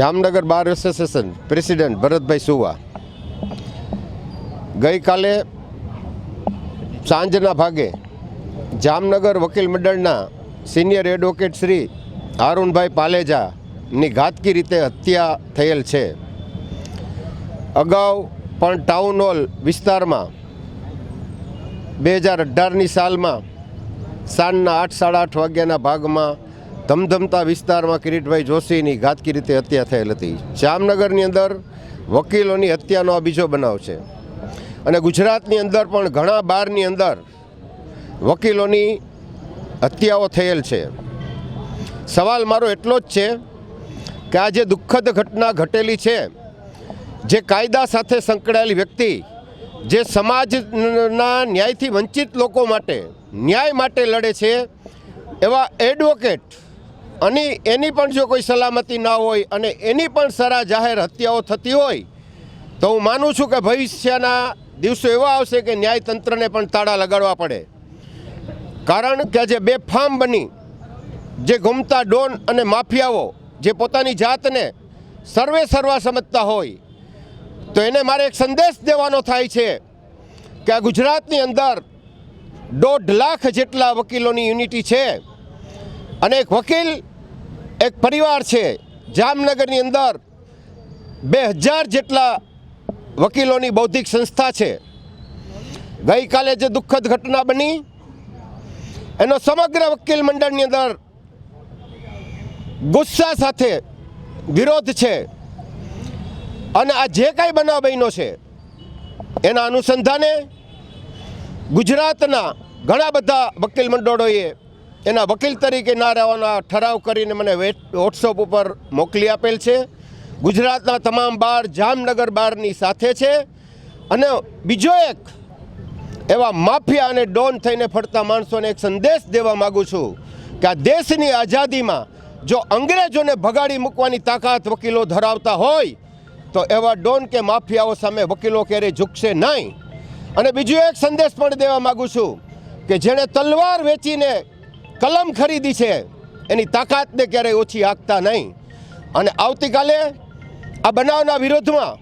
Jamnagar bar association president Bharatbhai Suva. ગઈકાલે સાંજના ભાગે જામનગર વકીલ મંડળના સિનિયર એડવોકેટ શ્રી અરુણભાઈ પાલેજાની ઘાતકી રીતે હત્યા થયેલ છે. અગાઉ પણ ટાઉન હોલ વિસ્તારમાં બે હજાર અઢારની સાલમાં સાંજના આઠ, સાડા આઠ વાગ્યાના ભાગમાં ધમધમતા વિસ્તારમાં કિરીટભાઈ જોશીની ઘાતકી રીતે હત્યા થયેલ હતી. જામનગરની અંદર વકીલોની હત્યાનો આ બીજો બનાવ છે. અને ગુજરાતની અંદર પણ ઘણા બારની અંદર વકીલોની હત્યાઓ થયેલ છે. સવાલ મારો એટલો જ છે કે આ જે દુઃખદ ઘટના ઘટેલી છે, જે કાયદા સાથે સંકળાયેલી વ્યક્તિ, જે સમાજના ન્યાયથી વંચિત લોકો માટે, ન્યાય માટે લડે છે, એવા એડવોકેટ અને એની પણ જો કોઈ સલામતી ના હોય અને એની પણ સરા જાહેર હત્યાઓ થતી હોય, તો હું માનું છું કે ભવિષ્યના દિવસો એવા આવશે કે ન્યાયતંત્રને પણ તાળા લગાડવા પડે. કારણ કે જે બેફામ બની, જે ઘૂમતા ડોન અને માફિયાઓ, જે પોતાની જાતને સર્વે સર્વા સમજતા હોય, તો એને મારે એક સંદેશ દેવાનો થાય છે કે આ ગુજરાતની અંદર દોઢ લાખ જેટલા વકીલોની યુનિટી છે અને એક વકીલ એક પરિવાર છે, જામનગરની અંદર બે હજાર જેટલા વકીલોની બૌદ્ધિક સંસ્થા છે. ગઈકાલે જે દુઃખદ ઘટના બની, એનો સમગ્ર વકીલ મંડળની અંદર ગુસ્સા સાથે વિરોધ છે. અને આ જે કાંઈ બનાવ બન્યો છે, એના અનુસંધાને ગુજરાતના ઘણા બધા વકીલ મંડળોએ એના વકીલ તરીકે ના રહેવાના ઠરાવ કરીને મને વોટ્સઅપ ઉપર મોકલી આપેલ છે. ગુજરાતના તમામ બાર જામનગર બારની સાથે છે. અને બીજો એક, એવા માફિયા અને ડોન થઈને ફરતા માણસોને એક સંદેશ દેવા માગું છું કે આ દેશની આઝાદીમાં જો અંગ્રેજોને ભગાડી મૂકવાની તાકાત વકીલો ધરાવતા હોય, તો એવા ડોન કે માફિયાઓ સામે વકીલો ક્યારેય ઝૂકશે નહીં. અને બીજો એક સંદેશ પણ દેવા માગું છું કે જેણે તલવાર વેચીને કલમ ખરીદી છે, એની તાકાતને ક્યારેય ઓછી આંકતા નહીં. અને આવતીકાલે આ બનાવના વિરોધમાં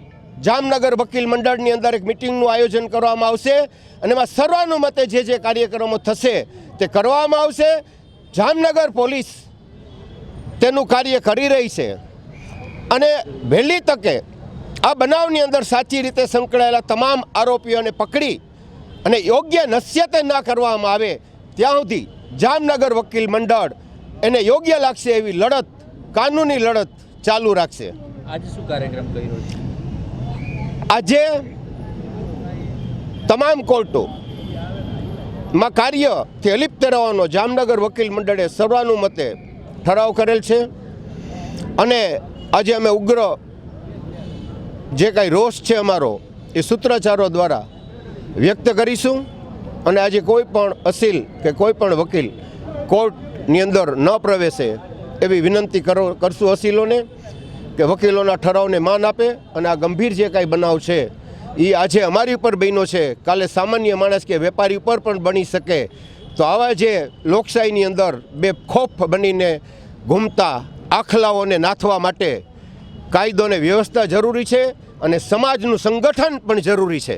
જામનગર વકીલ મંડળની અંદર એક મિટિંગનું આયોજન કરવામાં આવશે અને એમાં સર્વાનુમતે જે જે કાર્યક્રમો થશે તે કરવામાં આવશે. જામનગર પોલીસ તેનું કાર્ય કરી રહી છે. અને વહેલી તકે આ બનાવની અંદર સાચી રીતે સંકળાયેલા તમામ આરોપીઓને પકડી અને યોગ્ય નસ્યતે ના કરવામાં આવે ત્યાં સુધી જામનગર વકીલ મંડળ એને યોગ્ય લાગશે એવી લડત કાનૂની લડત ચાલુ રાખશે. આજે શું કાર્યક્રમ કર્યો આજે તમામ કોર્ટો માં કાર્યથી અલિપ્ત રહેવાનો જામનગર વકીલ મંડળે સર્વાનુમતે ઠરાવ કરેલ છે. અને આજે અમે ઉગ્ર જે કાંઈ રોષ છે અમારો એ સૂત્રાચારો દ્વારા વ્યક્ત કરીશું. અને આજે કોઈ પણ અસીલ કે કોઈ પણ વકીલ કોર્ટની અંદર ન પ્રવેશે એવી વિનંતી કરો, કરશું અસીલોને કે વકીલોના ઠરાવને માન આપે અને આ ગંભીર જે કાંઈ બનાવ છે એ આજે અમારી ઉપર બન્યો છે. કાલે સામાન્ય માણસ કે વેપારી ઉપર પણ બની શકે. તો આવા જે લોકશાહીની અંદર બે ખોફ બનીને ઘૂમતા આખલાઓને નાથવા માટે કાયદો અને વ્યવસ્થા જરૂરી છે અને સમાજનું સંગઠન પણ જરૂરી છે.